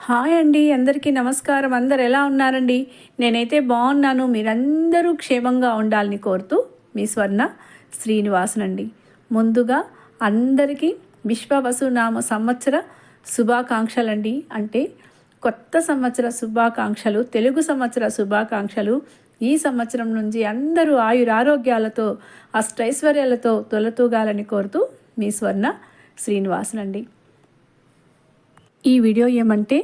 Hi అండి అందరికీ నమస్కారం. అందరు ఎలా ఉన్నారండి? నేనైతే బాగున్నాను. మీరందరూ క్షేమంగా ఉండాలని కోరుతూ మీ స్వర్ణ శ్రీనివాసన్ అండి ముందుగా అందరికీ విశ్వవసునామ సంవత్సర శుభాకాంక్షలండి. అంటే కొత్త సంవత్సర శుభాకాంక్షలు తెలుగు సంవత్సర శుభాకాంక్షలు ఈ సంవత్సరం నుంచి అందరూ ఆయురారోగ్యాలతో అష్టైశ్వర్యాలతో తొలతూగాలని కోరుతూ మీ స్వర్ణ శ్రీనివాసన్ అండి ఈ వీడియో ఏమంటే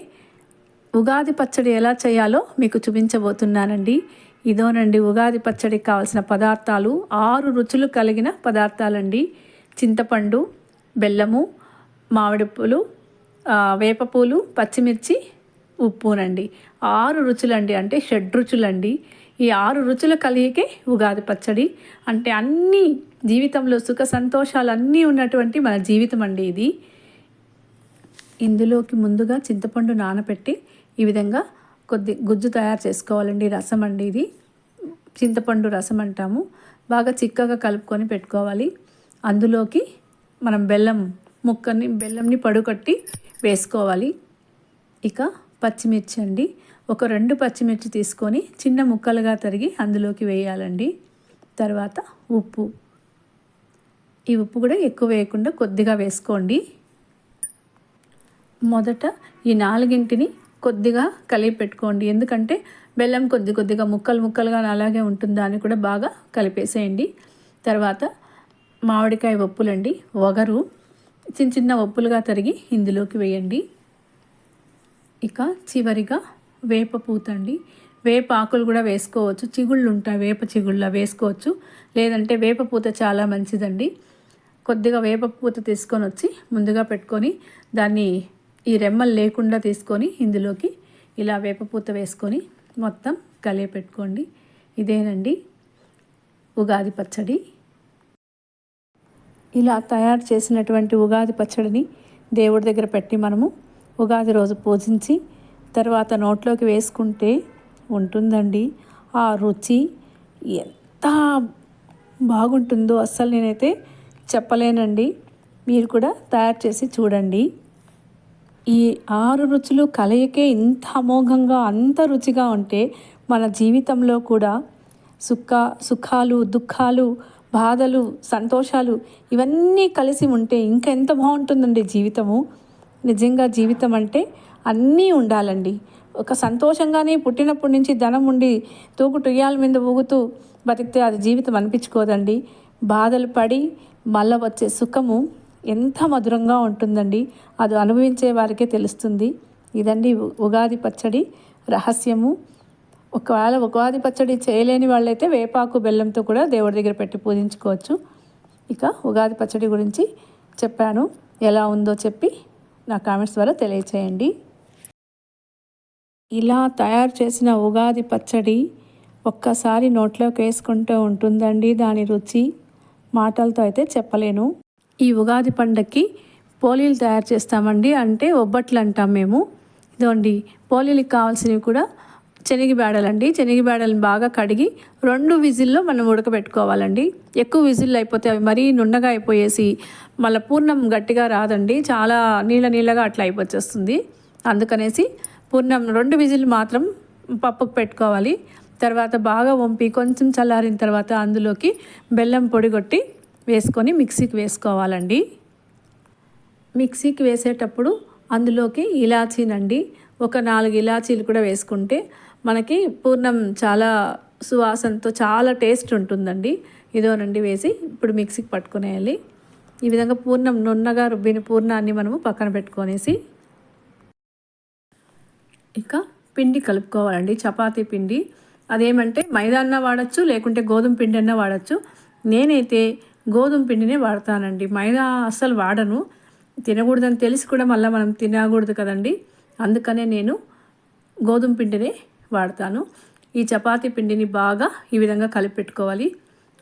ఉగాది పచ్చడి ఎలా చేయాలో మీకు చూపించబోతున్నానండి. ఇదోనండి ఉగాది పచ్చడికి కావాల్సిన పదార్థాలు ఆరు రుచులు కలిగిన పదార్థాలండి. చింతపండు బెల్లము మామిడి పూలు వేపపూలు పచ్చిమిర్చి ఉప్పునండి. ఆరు రుచులండి అంటే షడ్ రుచులండి. ఈ ఆరు రుచుల కలిగికే ఉగాది పచ్చడి. అంటే అన్నీ జీవితంలో సుఖ సంతోషాలు అన్నీ ఉన్నటువంటి మన జీవితం అండి ఇది. ఇందులోకి ముందుగా చింతపండు నానబెట్టి ఈ విధంగా కొద్ది గుజ్జు తయారు చేసుకోవాలండి. రసం అండి ఇది. చింతపండు రసం అంటాము. బాగా చిక్కగా కలుపుకొని పెట్టుకోవాలి. అందులోకి మనం బెల్లం ముక్కని బెల్లంని పడుకట్టి వేసుకోవాలి. ఇక పచ్చిమిర్చి అండి. ఒక రెండు పచ్చిమిర్చి తీసుకొని చిన్న ముక్కలుగా తరిగి అందులోకి వేయాలండి. తర్వాత ఉప్పు. ఈ ఉప్పు కూడా ఎక్కువ వేయకుండా కొద్దిగా వేసుకోండి. మొదట ఈ నాలుగింటిని కొద్దిగా కలిపి పెట్టుకోండి. ఎందుకంటే బెల్లం కొద్ది కొద్దిగా ముక్కలు ముక్కలుగా అలాగే ఉంటుంది దాన్ని కూడా బాగా కలిపేసేయండి. తర్వాత మామిడికాయ ఒప్పులండి వగరు. చిన్న చిన్న ఒప్పులుగా తరిగి ఇందులోకి వేయండి. ఇక చివరిగా వేప పూతండి. వేప ఆకులు కూడా వేసుకోవచ్చు. చిగుళ్ళు ఉంటాయి. వేప చిగుళ్ళ వేసుకోవచ్చు. లేదంటే వేప పూత చాలా మంచిదండి. కొద్దిగా వేప పూత తీసుకొని వచ్చి ముందుగా పెట్టుకొని దాన్ని ఈ రెమ్మలు లేకుండా తీసుకొని ఇందులోకి ఇలా వేపపూత వేసుకొని మొత్తం కలియ పెట్టుకోండి. ఇదేనండి ఉగాది పచ్చడి. ఇలా తయారు చేసినటువంటి ఉగాది పచ్చడిని దేవుడి దగ్గర పెట్టి మనము ఉగాది రోజు పూజించి తర్వాత నోట్లోకి వేసుకుంటే ఉంటుందండి. ఆ రుచి ఎంత బాగుంటుందో అస్సలు నేనైతే చెప్పలేనండి. మీరు కూడా తయారు చేసి చూడండి. ఈ ఆరు రుచులు కలయికే ఇంత అమోఘంగా అంత రుచిగా ఉంటే మన జీవితంలో కూడా సుఖ సుఖాలు దుఃఖాలు బాధలు సంతోషాలు ఇవన్నీ కలిసి ఉంటే ఇంకా ఎంత బాగుంటుందండి జీవితము. నిజంగా జీవితం అంటే అన్నీ ఉండాలండి. ఒక సంతోషంగానే పుట్టినప్పటి నుంచి ధనం ఉండి తూకు టుయ్యాల మీద ఊగుతూ బతికితే అది జీవితం అనిపించుకోదండి. బాధలు పడి మళ్ళా వచ్చే సుఖము ఎంత మధురంగా ఉంటుందండి. అది అనుభవించే వారికే తెలుస్తుంది. ఇదండి ఉగాది పచ్చడి రహస్యము. ఒకవేళ ఉగాది పచ్చడి చేయలేని వాళ్ళైతే వేపాకు బెల్లంతో కూడా దేవుడి దగ్గర పెట్టి పూజించుకోవచ్చు. ఇక ఉగాది పచ్చడి గురించి చెప్పాను. ఎలా ఉందో చెప్పి నా కామెంట్స్ ద్వారా తెలియచేయండి. ఇలా తయారు చేసిన ఉగాది పచ్చడి ఒక్కసారి నోట్లోకి వేసుకుంటూ ఉంటుందండి. దాని రుచి మాటలతో అయితే చెప్పలేను. ఈ ఉగాది పండక్కి పోలీలు తయారు చేస్తామండి. అంటే ఒబ్బట్లు అంటాం మేము. ఇదండి పోలీలకు కావాల్సినవి కూడా శనగ బేడలండి శనగ బేడలను బాగా కడిగి రెండు విజిల్లో మనం ఉడకబెట్టుకోవాలండి. ఎక్కువ విజిల్లు అయిపోతే అవి మరీ నున్నగా అయిపోయేసి మళ్ళీ పూర్ణం గట్టిగా రాదండి. చాలా నీళ్ళ నీళ్ళగా అట్లా అయిపోచేస్తుంది అందుకనేసి పూర్ణం రెండు విజిల్ మాత్రం పప్పుకు పెట్టుకోవాలి. తర్వాత బాగా వంపి కొంచెం చల్లారిన తర్వాత అందులోకి బెల్లం పొడి కొట్టి వేసుకొని మిక్సీకి వేసుకోవాలండి. మిక్సీకి వేసేటప్పుడు అందులోకి ఇలాచీనండి ఒక నాలుగు ఇలాచీలు కూడా వేసుకుంటే మనకి పూర్ణం చాలా సువాసనతో చాలా టేస్ట్ ఉంటుందండి. ఇదోనండి వేసి ఇప్పుడు మిక్సీకి పట్టుకునేయాలి. ఈ విధంగా పూర్ణం నున్నగా రుబ్బిన పూర్ణాన్ని మనము పక్కన పెట్టుకొనేసి ఇక పిండి కలుపుకోవాలండి. చపాతీ పిండి. అదేమంటే మైదా అన్న వాడచ్చు లేకుంటే గోధుమ పిండి అన్న వాడచ్చు. నేనైతే గోధుమ పిండినే వాడతానండి. మైదా అస్సలు వాడను. తినకూడదని తెలిసి కూడా మళ్ళీ మనం తినకూడదు కదండి. అందుకనే నేను గోధుమ పిండినే వాడతాను. ఈ చపాతీ పిండిని బాగా ఈ విధంగా కలిపి పెట్టుకోవాలి.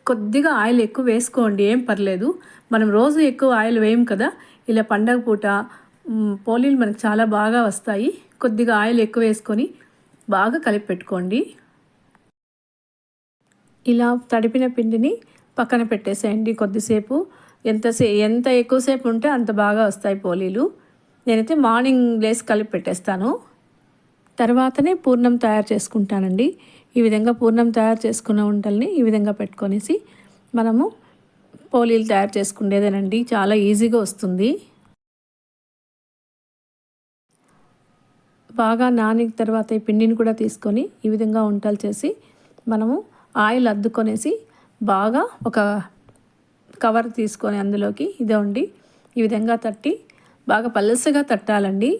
కొద్దిగా ఆయిల్ ఎక్కువ వేసుకోండి. ఏం పర్లేదు. మనం రోజు ఎక్కువ ఆయిల్ వేయం కదా. ఇలా పండగ పూట పోలీలు మనకు చాలా బాగా వస్తాయి. కొద్దిగా ఆయిల్ ఎక్కువ వేసుకొని బాగా కలిపి పెట్టుకోండి. ఇలా తడిపిన పిండిని పక్కన పెట్టేసేయండి కొద్దిసేపు. ఎంతసే ఎంత ఎక్కువసేపు ఉంటే అంత బాగా వస్తాయి పోలీలు. నేనైతే మార్నింగ్ లేస్ కలిపి పెట్టేస్తాను. తర్వాతనే పూర్ణం తయారు చేసుకుంటానండి. ఈ విధంగా పూర్ణం తయారు చేసుకున్న వంటల్ని ఈ విధంగా పెట్టుకొనేసి మనము పోలీలు తయారు చేసుకునేదేనండి చాలా ఈజీగా వస్తుంది. బాగా నానిన తర్వాత ఈ పిండిని కూడా తీసుకొని ఈ విధంగా వంటలు చేసి మనము ఆయిల్ అద్దుకొనేసి బాగా ఒక కవర్ తీసుకొని అందులోకి ఇదే ఉండి ఈ విధంగా తట్టి బాగా పలసగా తట్టాలండి.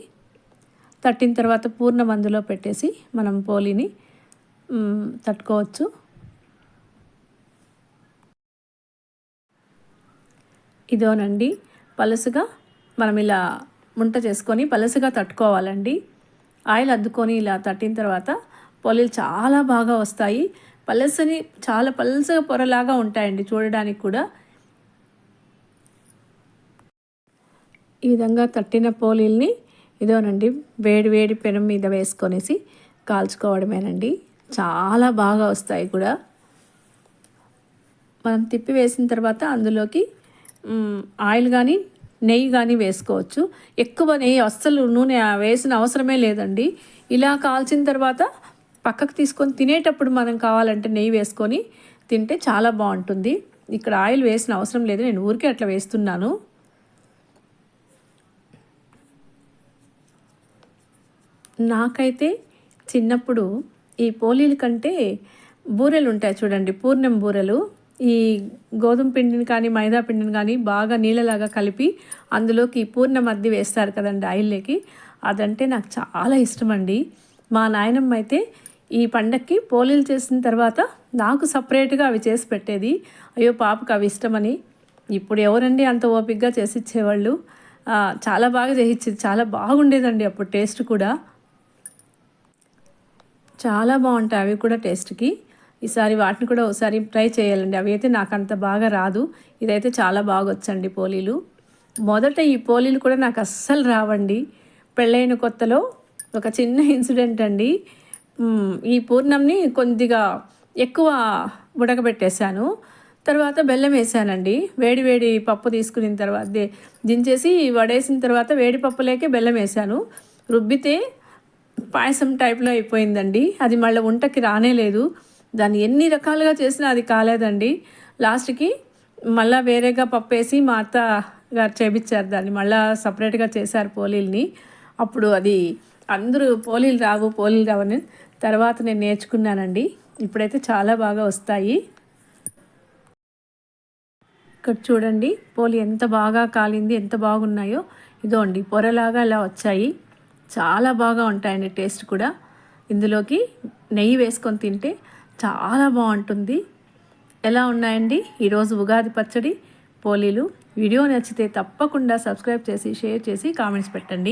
తట్టిన తర్వాత పూర్ణం అందులో పెట్టేసి మనం పోలిని తట్టుకోవచ్చు. ఇదోనండి. పలసగా మనం ఇలా ముంట చేసుకొని పలసగా తట్టుకోవాలండి. ఆయిల్ అద్దుకొని ఇలా తట్టిన తర్వాత పొలీలు చాలా బాగా వస్తాయి. పలసని చాలా పలసగా పొరలాగా ఉంటాయండి చూడడానికి కూడా. ఈ విధంగా తట్టిన పోలీల్ని ఇదోనండి వేడి వేడి పెనం మీద వేసుకొనేసి కాల్చుకోవడమేనండి. చాలా బాగా వస్తాయి కూడా. మనం తిప్పి వేసిన తర్వాత అందులోకి ఆయిల్ కానీ నెయ్యి కానీ వేసుకోవచ్చు. ఎక్కువ నెయ్యి అస్సలు నూనె వేసిన అవసరమే లేదండి. ఇలా కాల్చిన తర్వాత పక్కకు తీసుకొని తినేటప్పుడు మనం కావాలంటే నెయ్యి వేసుకొని తింటే చాలా బాగుంటుంది. ఇక్కడ ఆయిల్ వేసిన అవసరం లేదు నేను ఊరికే అట్లా వేస్తున్నాను. నాకైతే చిన్నప్పుడు ఈ పోలీల కంటే బూరెలు ఉంటాయి చూడండి పూర్ణం బూరెలు. ఈ గోధుమ పిండిని కానీ మైదా పిండిని కానీ బాగా నీళ్ళలాగా కలిపి అందులోకి పూర్ణం అద్ది వేస్తారు కదండి ఆయిల్లోకి. అదంటే నాకు చాలా ఇష్టం అండి. మా నాయనమ్మ అయితే ఈ పండక్కి పోలీలు చేసిన తర్వాత నాకు సపరేట్గా అవి చేసి పెట్టేది. అయ్యో పాపకు అవి ఇష్టమని. ఇప్పుడు ఎవరండి అంత ఓపిక్గా చేసి ఇచ్చేవాళ్ళు చాలా బాగా చేయించేది చాలా బాగుండేదండి అప్పుడు టేస్ట్ కూడా. చాలా బాగుంటాయి అవి కూడా టేస్ట్కి. ఈసారి వాటిని కూడా ఒకసారి ట్రై చేయాలండి. అవి అయితే నాకు అంత బాగా రాదు. ఇదైతే చాలా బాగా వచ్చండి పోలీలు. మొదట ఈ పోలీలు కూడా నాకు అస్సలు రావండి. పెళ్ళైన కొత్తలో ఒక చిన్న ఇన్సిడెంట్ అండి. ఈ పూర్ణంని కొద్దిగా ఎక్కువ ఉడకబెట్టేశాను. తర్వాత బెల్లం వేసానండి. వేడి వేడి పప్పు తీసుకున్న తర్వాత దించేసి వడేసిన తర్వాత వేడి పప్పులేకే బెల్లం వేసాను. రుబ్బితే పాయసం టైప్లో అయిపోయిందండి. అది మళ్ళీ వంటకి రానే లేదు. దాన్ని ఎన్ని రకాలుగా చేసినా అది కాలేదండి. లాస్ట్కి మళ్ళీ వేరేగా పప్పు వేసి మా అత్త గారు చేపించారు దాన్ని. మళ్ళీ సపరేట్గా చేశారు పోలీల్ని. అప్పుడు అది అందరూ పోలీలు రావు పోలీలు రావని తర్వాత నేను నేర్చుకున్నానండి. ఇప్పుడైతే చాలా బాగా వస్తాయి. ఇక్కడ చూడండి పోలి ఎంత బాగా కాలింది ఎంత బాగున్నాయో. ఇదో అండి పొరలాగా ఇలా వచ్చాయి. చాలా బాగా ఉంటాయండి టేస్ట్ కూడా. ఇందులోకి నెయ్యి వేసుకొని తింటే చాలా బాగుంటుంది. ఎలా ఉన్నాయండి? ఈరోజు ఉగాది పచ్చడి పోలీలు. వీడియో నచ్చితే తప్పకుండా సబ్స్క్రైబ్ చేసి షేర్ చేసి కామెంట్స్ పెట్టండి.